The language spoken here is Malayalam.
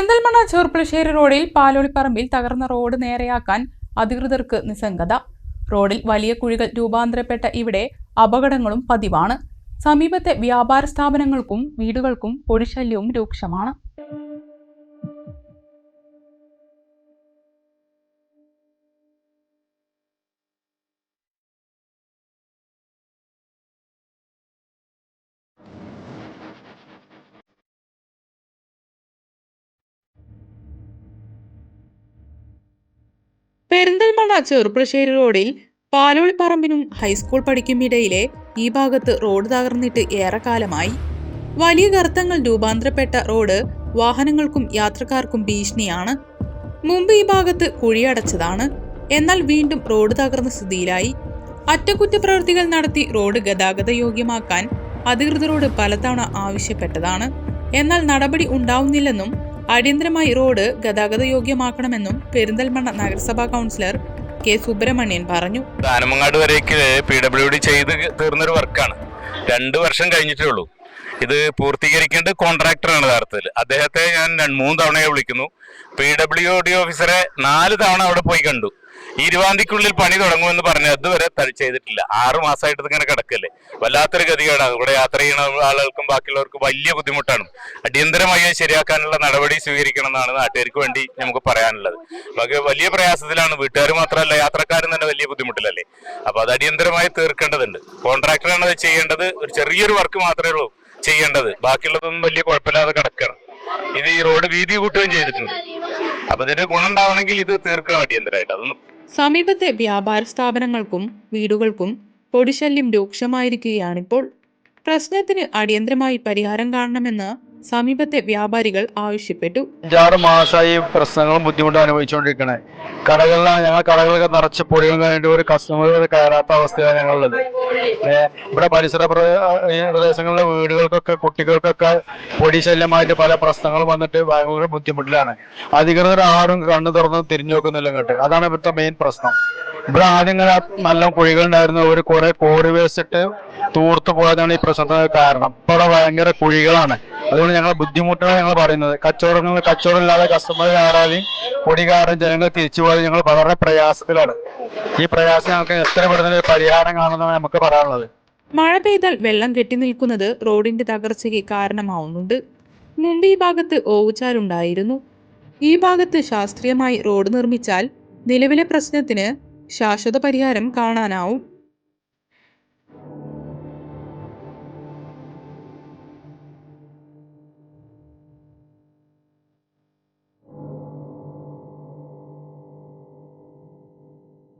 പെരിന്തൽമണ്ണ ചെറുപ്പുളശ്ശേരി റോഡിൽ പാലോളിപ്പറമ്പിൽ തകർന്ന റോഡ് നേരെയാക്കാൻ അധികൃതർക്ക് നിസ്സംഗത. റോഡിൽ വലിയ കുഴികൾ രൂപാന്തരപ്പെട്ട ഇവിടെ അപകടങ്ങളും പതിവാണ്. സമീപത്തെ വ്യാപാര സ്ഥാപനങ്ങൾക്കും വീടുകൾക്കും പൊടിശല്യവും രൂക്ഷമാണ്. പെരിന്തൽമണ്ണ ചെറുപ്രശ്ശേരി റോഡിൽ പാലോളിപ്പറമ്പിനും ഹൈസ്കൂൾ പഠിക്കുമിടയിലെ ഈ ഭാഗത്ത് റോഡ് തകർന്നിട്ട് ഏറെക്കാലമായി. വലിയ ഗർത്തങ്ങൾ രൂപാന്തരപ്പെട്ട റോഡ് വാഹനങ്ങൾക്കും യാത്രക്കാർക്കും ഭീഷണിയാണ്. മുമ്പ് ഈ ഭാഗത്ത് കുഴിയടച്ചതാണ്. എന്നാൽ വീണ്ടും റോഡ് തകർന്ന സ്ഥിതിയിലായി. അറ്റകുറ്റപ്രവൃത്തികൾ നടത്തി റോഡ് ഗതാഗത യോഗ്യമാക്കാൻ അധികൃതരോട് പലതവണ ആവശ്യപ്പെട്ടതാണ്. എന്നാൽ നടപടി ഉണ്ടാവുന്നില്ലെന്നും അടിയന്തരമായി റോഡ് ഗതാഗത യോഗ്യമാക്കണമെന്നും പെരിന്തൽമണ്ണ നഗരസഭാ കൗൺസിലർ കെ സുബ്രഹ്മണ്യൻ പറഞ്ഞു. ആനമങ്ങാട് വരേക്ക് പി ഡബ്ല്യു ഡി ചെയ്ത് തീർന്നൊരു വർക്കാണ്. രണ്ട് വർഷം കഴിഞ്ഞിട്ടേ ഉള്ളൂ. ഇത് പൂർത്തീകരിക്കേണ്ട കോൺട്രാക്ടറാണ് യഥാർത്ഥത്തിൽ. അദ്ദേഹത്തെ ഞാൻ മൂന്ന് തവണയെ വിളിക്കുന്നു. പി ഡബ്ല്യു ഡി ഓഫീസറെ നാല് തവണ അവിടെ പോയി കണ്ടു. ഈ പണി തുടങ്ങുമെന്ന് പറഞ്ഞ് അതുവരെ ചെയ്തിട്ടില്ല. ആറ് മാസമായിട്ട് ഇങ്ങനെ കിടക്കല്ലേ. വല്ലാത്തൊരു ഗതികേടാണ് ഇവിടെ യാത്ര ചെയ്യുന്ന ആളുകൾക്കും ബാക്കിയുള്ളവർക്കും വലിയ ബുദ്ധിമുട്ടാണ്. അടിയന്തരമായി ശരിയാക്കാനുള്ള നടപടി സ്വീകരിക്കണം എന്നാണ് നാട്ടുകാർക്ക് വേണ്ടി നമുക്ക് പറയാനുള്ളത്. ബാക്കി വലിയ പ്രയാസത്തിലാണ്. വീട്ടുകാർ മാത്രമല്ല യാത്രക്കാരും തന്നെ വലിയ ബുദ്ധിമുട്ടിലല്ലേ. അപ്പൊ അത് അടിയന്തരമായി തീർക്കേണ്ടതുണ്ട്. കോൺട്രാക്ടറാണ് അത് ചെയ്യേണ്ടത്. ഒരു ചെറിയൊരു വർക്ക് മാത്രമേ ഉള്ളൂ ചെയ്യേണ്ടത്. ബാക്കിയുള്ളതൊന്നും വലിയ കുഴപ്പമില്ലാതെ കിടക്കണം. ഇത് ഈ റോഡ് വീതി കൂട്ടുകയും ചെയ്തിട്ടുണ്ട്. അപ്പൊ ഇതിന്റെ ഗുണം ഉണ്ടാവണമെങ്കിൽ ഇത് തീർക്കണം അടിയന്തരമായിട്ട്. അതൊന്നും സമീപത്തെ വ്യാപാര സ്ഥാപനങ്ങൾക്കും വീടുകൾക്കും പൊടിശല്യം രൂക്ഷമായിരിക്കുകയാണിപ്പോൾ. പ്രശ്നത്തിന് അടിയന്തരമായി പരിഹാരം കാണണമെന്ന് സമീപത്തെ വ്യാപാരികൾ ആവശ്യപ്പെട്ടു. അഞ്ചാറ് മാസമായി പ്രശ്നങ്ങളും ബുദ്ധിമുട്ടും അനുഭവിച്ചുകൊണ്ടിരിക്കണേ. കടകളിലാണ് ഞങ്ങൾ കടകളൊക്കെ നിറച്ച് പൊടികൾ കഴിഞ്ഞിട്ട് ഒരു കസ്റ്റമർ കയറാത്ത അവസ്ഥയാണ് ഞങ്ങളുള്ളത്. ഇവിടെ പരിസര പ്ര- പ്രദേശങ്ങളിലെ വീടുകൾക്കൊക്കെ കുട്ടികൾക്കൊക്കെ പൊടി ശല്യമായിട്ട് പല പ്രശ്നങ്ങളും വന്നിട്ട് ഭയങ്കര ബുദ്ധിമുട്ടിലാണ്. അധികൃതർ ആരും കണ്ണു തുറന്ന് തിരിഞ്ഞു നോക്കുന്നില്ല ഇങ്ങോട്ട്. അതാണ് ഇവിടുത്തെ മെയിൻ പ്രശ്നം. ഇവിടെ ആദ്യം ഇങ്ങനെ നല്ല കുഴികളുണ്ടായിരുന്നു. ഒരു കുറെ കോറി വേസ്റ്റ് തൂർത്തു പോയതാണ് ഈ പ്രശ്നത്തിന് കാരണം. ഇപ്പൊ ഇവിടെ ഭയങ്കര കുഴികളാണ്. അതുകൊണ്ട് ഞങ്ങൾ ബുദ്ധിമുട്ടാണ് ഞങ്ങൾ പറയുന്നത്. കച്ചവടങ്ങൾ കച്ചവടം ഇല്ലാതെ കസ്റ്റമർ കയറാതെ പൊടി കാരണം ജനങ്ങൾ തിരിച്ചു പോയത് ഞങ്ങൾ വളരെ പ്രയാസത്തിലാണ്. ഈ പ്രയാസം ഞങ്ങൾക്ക് എത്ര പെടുന്ന പരിഹാരം കാണുന്നതാണ് നമുക്ക് പറയാനുള്ളത്. മഴ പെയ്താൽ വെള്ളം കെട്ടി നിൽക്കുന്നത് റോഡിന്റെ തകർച്ചയ്ക്ക് കാരണമാവുന്നുണ്ട്. മുമ്പ് ഈ ഭാഗത്ത് ഓവുചാലുണ്ടായിരുന്നു ഈ ഭാഗത്ത് ശാസ്ത്രീയമായി റോഡ് നിർമ്മിച്ചാൽ നിലവിലെ പ്രശ്നത്തിന് ശാശ്വത പരിഹാരം കാണാനാവും.